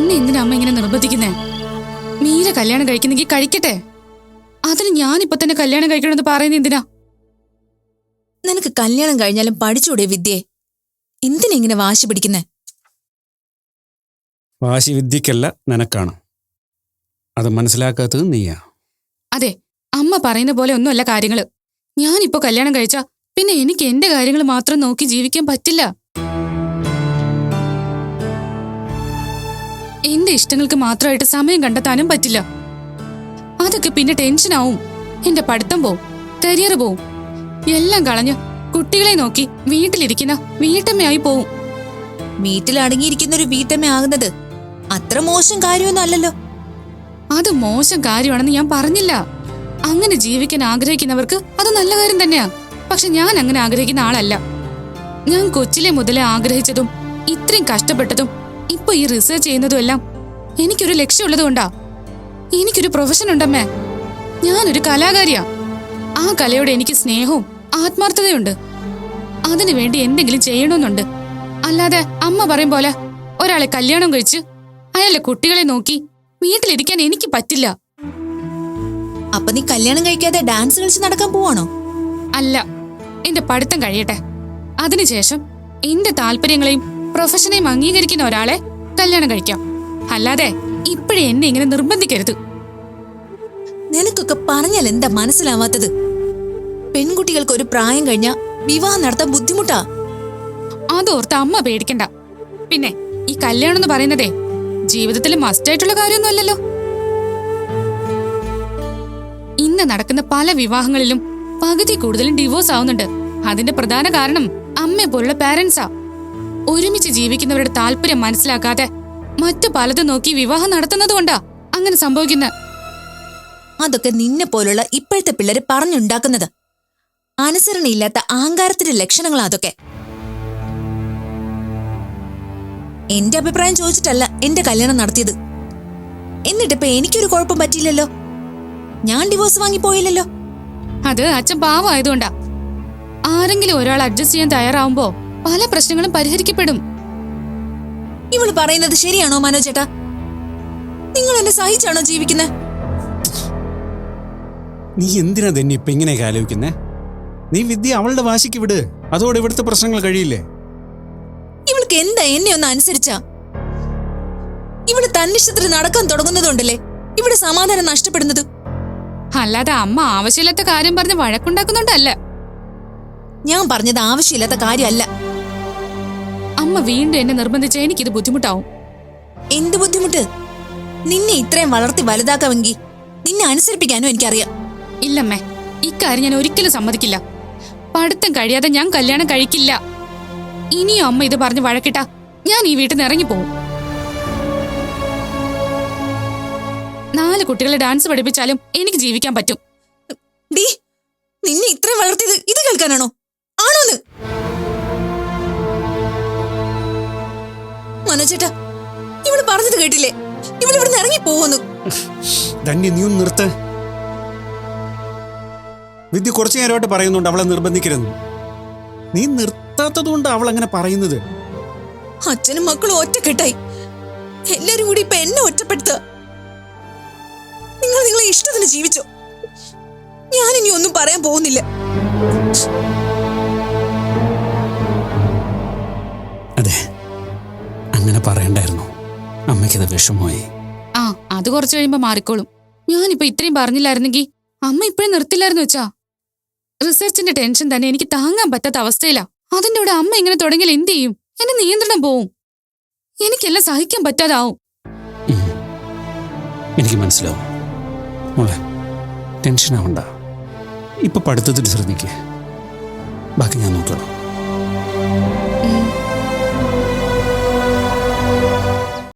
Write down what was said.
എന്നെ എന്തിനാ അമ്മ ഇങ്ങനെ നിർബന്ധിക്കുന്നേ? മീര കല്യാണം കഴിക്കുന്നെങ്കിൽ കഴിക്കട്ടെ. അതിന് ഞാനിപ്പൊ തന്നെ കല്യാണം കഴിക്കണമെന്ന് പറയുന്നത് എന്തിനാ? നിനക്ക് കല്യാണം കഴിഞ്ഞാലും പഠിച്ചൂടെ എന്തിനാ ഇങ്ങനെ വാശി പിടിക്കുന്നേ? വാശി വിദ്യക്കല്ല നിനക്കാണ്. അത് മനസ്സിലാക്കാത്തത് നീയാ. അതെ അമ്മ പറയുന്ന പോലെ ഒന്നുമല്ല കാര്യങ്ങൾ. ഞാനിപ്പോ കല്യാണം കഴിച്ചാ പിന്നെ എനിക്ക് എന്റെ കാര്യങ്ങൾ മാത്രം നോക്കി ജീവിക്കാൻ പറ്റില്ല. എന്റെ ഇഷ്ടങ്ങൾക്ക് മാത്രമായിട്ട് സമയം കണ്ടെത്താനും പറ്റില്ല. അതൊക്കെ പിന്നെ ടെൻഷനാവും എന്റെ പഠിത്തം പോവും കരിയർ പോവും. എല്ലാം കളഞ്ഞ് കുട്ടികളെ നോക്കി വീട്ടിലിരിക്കുന്ന വീട്ടമ്മയായി പോവും. വീട്ടിൽ അടങ്ങിയിരിക്കുന്ന ഒരു വീട്ടമ്മ ആകുന്നത് അത്ര മോശം കാര്യമൊന്നും അല്ലല്ലോ. അത് മോശം കാര്യമാണെന്ന് ഞാൻ പറഞ്ഞില്ല. അങ്ങനെ ജീവിക്കാൻ ആഗ്രഹിക്കുന്നവർക്ക് അത് നല്ല കാര്യം തന്നെയാ. പക്ഷെ ഞാൻ അങ്ങനെ ആഗ്രഹിക്കുന്ന ആളല്ല. ഞാൻ കൊച്ചിലെ മുതലേ ആഗ്രഹിച്ചതും ഇത്രയും കഷ്ടപ്പെട്ടതും ഇപ്പൊ ഈ റിസർച്ച് ചെയ്യുന്നതും എല്ലാം എനിക്കൊരു ലക്ഷ്യമുള്ളത് കൊണ്ടാ എനിക്കൊരു പ്രൊഫഷൻ ഉണ്ടമ്മേ. ഞാനൊരു കലാകാരിയാ. ആ കലയോട് എനിക്ക് സ്നേഹവും ആത്മാർത്ഥതയുണ്ട്. അതിനു വേണ്ടി എന്തെങ്കിലും ചെയ്യണമെന്നുണ്ട്. അല്ലാതെ അമ്മ പറയും പോലെ ഒരാളെ കല്യാണം കഴിച്ച് അയാളുടെ കുട്ടികളെ നോക്കി വീട്ടിലിരിക്കാൻ എനിക്ക് പറ്റില്ല. അപ്പൊ നീ കല്യാണം കഴിക്കാതെ ഡാൻസ് കളിച്ച് നടക്കാൻ പോവാണോ? അല്ല എന്റെ പഠിത്തം കഴിയട്ടെ. അതിനുശേഷം എന്റെ താല്പര്യങ്ങളെയും പ്രൊഫഷനെയും അംഗീകരിക്കുന്ന ഒരാളെ കല്യാണം കഴിക്കാം. അല്ലാതെ ഇപ്പോഴേ എന്നെ ഇങ്ങനെ നിർബന്ധിക്കരുത്. നിനക്കൊക്കെ പറഞ്ഞാൽ എന്താ മനസ്സിലാവാത്തത്? പെൺകുട്ടികൾക്ക് ഒരു പ്രായം കഴിഞ്ഞാ വിവാഹം നടത്താൻ ബുദ്ധിമുട്ടാ? അതോർത്ത് അമ്മ പേടിക്കണ്ട. പിന്നെ ഈ കല്യാണം എന്ന് പറയുന്നതേ ജീവിതത്തിൽ മസ്റ്റായിട്ടുള്ള കാര്യമൊന്നുമല്ലല്ലോ ഇന്ന് നടക്കുന്ന പല വിവാഹങ്ങളിലും പകുതി കൂടുതലും ഡിവോഴ്സ് ആവുന്നുണ്ട്. അതിന്റെ പ്രധാന കാരണം അമ്മയെ പോലുള്ള പാരന്റ്സാ ഒരുമിച്ച് ജീവിക്കുന്നവരുടെ താല്പര്യം മനസ്സിലാക്കാതെ മറ്റു പലതും നോക്കി വിവാഹം നടത്തുന്നത് കൊണ്ടാ അങ്ങനെ സംഭവിക്കുന്നത് അതൊക്കെ നിന്നെ പോലുള്ള ഇപ്പോഴത്തെ പിള്ളേര് പറഞ്ഞുണ്ടാക്കുന്നത്. അനുസരണയില്ലാത്ത അഹങ്കാരത്തിന്റെ ലക്ഷണങ്ങളാ അതൊക്കെ. എന്റെ അഭിപ്രായം ചോദിച്ചിട്ടല്ല എന്റെ കല്യാണം നടത്തിയത്. എന്നിട്ടിപ്പോ എനിക്കൊരു കുഴപ്പം പറ്റിയില്ലല്ലോ? ഞാൻ ഡിവോഴ്സ് വാങ്ങിപ്പോയില്ലല്ലോ അത് അച്ഛൻ പാവമായതുകൊണ്ടാ. ആരെങ്കിലും ഒരാൾ അഡ്ജസ്റ്റ് ചെയ്യാൻ തയ്യാറാവുമ്പോ പല പ്രശ്നങ്ങളും പരിഹരിക്കപ്പെടും. ഇവൾ പറയുന്നത് ശരിയാണോ മനോജേട്ടാ നിങ്ങൾ എന്നെ സഹിച്ചാണോ ജീവിക്കുന്നത് നീ എന്തിനാ തന്നെ ഇപ്പൊ ഇങ്ങനെയൊക്കെ ആലോചിക്കുന്നേ? നീ വിദ്യ അവളുടെ വാശിക്ക് വിട്. അതോടെ ഇവിടുത്തെ പ്രശ്നങ്ങൾ കഴിയില്ലേ? ഇവൾക്ക് എന്താ എന്നെ ഒന്ന് അനുസരിച്ചാ? ഇവൾ തന്നിഷ്ടത്തിൽ നടക്കാൻ തുടങ്ങുന്നതുണ്ടല്ലേ? ഇവിടെ സമാധാനം നഷ്ടപ്പെടുന്നത്. അല്ലാതെ അമ്മ ആവശ്യമില്ലാത്ത കാര്യം പറഞ്ഞ് വഴക്കുണ്ടാക്കുന്നുണ്ടല്ല. ഞാൻ പറഞ്ഞത് ആവശ്യമില്ലാത്ത കാര്യമല്ല. അമ്മ വീണ്ടും എന്നെ നിർബന്ധിച്ച എനിക്കിത് ബുദ്ധിമുട്ടാവും. എന്ത് ബുദ്ധിമുട്ട്? നിന്നെ ഇത്രയും വളർത്തി വലുതാക്കാമെങ്കിൽ നിന്നെ അനുസരിപ്പിക്കാനും എനിക്കറിയാം. ഇല്ലമ്മേ ഇക്കാര്യം ഞാൻ ഒരിക്കലും സമ്മതിക്കില്ല. പഠിത്തം കഴിയാതെ ഞാൻ കല്യാണം കഴിക്കില്ല. ഇനിയും അമ്മ ഇത് പറഞ്ഞ് വഴക്കിട്ട ഞാൻ ഈ വീട്ടിൽ നിന്ന് ഇറങ്ങിപ്പോവും. നാല് കുട്ടികളെ ഡാൻസ് പഠിപ്പിച്ചാലും എനിക്ക് ജീവിക്കാൻ പറ്റും. ഡി നിന്നെ ഇത്രയും വളർത്തിയത് ഇത് കേൾക്കാനാണോ? മനോജേട്ടാ ഇവൾ പറഞ്ഞത് കേട്ടില്ലേ? ഇവൾ ഇവിടുന്ന് ഇറങ്ങി പോവുന്നു. ധന്യ നീ ഒന്ന് നിർത്ത്. വിദ്യ കുറച്ചു നേരമായിട്ട് പറയുന്നുണ്ട് അവളെ നിർബന്ധിക്കരുത് നീ നിർത്താത്തത് കൊണ്ട് അവൾ അങ്ങനെ പറയുന്നത്. അച്ഛനും മക്കളും ഒറ്റക്കെട്ടായി. എല്ലാരും കൂടി ഇപ്പൊ എന്നെ ഒറ്റപ്പെടുത്ത. നിങ്ങൾ നിങ്ങളെ ഇഷ്ടത്തിന് ജീവിച്ചോ. ഞാനിനി ഒന്നും പറയാൻ പോകുന്നില്ല. അങ്ങനെ പറയണ്ടായിരുന്നു. അമ്മയ്ക്കത് വിഷമമായി. ആ അത് കുറച്ച് കഴിയുമ്പോ മാറിക്കോളും. ഞാനിപ്പോ ഇത്രയും പറഞ്ഞില്ലായിരുന്നെങ്കിൽ അമ്മ ഇപ്പോഴും നിർത്തില്ലായിരുന്നു വെച്ചാ. റിസർച്ചിന്റെ ടെൻഷൻ തന്നെ എനിക്ക് താങ്ങാൻ പറ്റാത്ത അവസ്ഥയിലാ. അതിന്റെ കൂടെ അമ്മ ഇങ്ങനെ തുടങ്ങിയാൽ എന്ത് ചെയ്യും? എന്നെ നിയന്ത്രണം പോവും. എനിക്കെല്ലാം സഹിക്കാൻ പറ്റാതാവും. എനിക്ക് മനസ്സിലാവും. മോളെ ടെൻഷൻ ആവണ്ട. ഇപ്പൊ പഠിത്തത്തിൽ ശ്രദ്ധിക്കുക ബാക്കി ഞാൻ നോക്കണം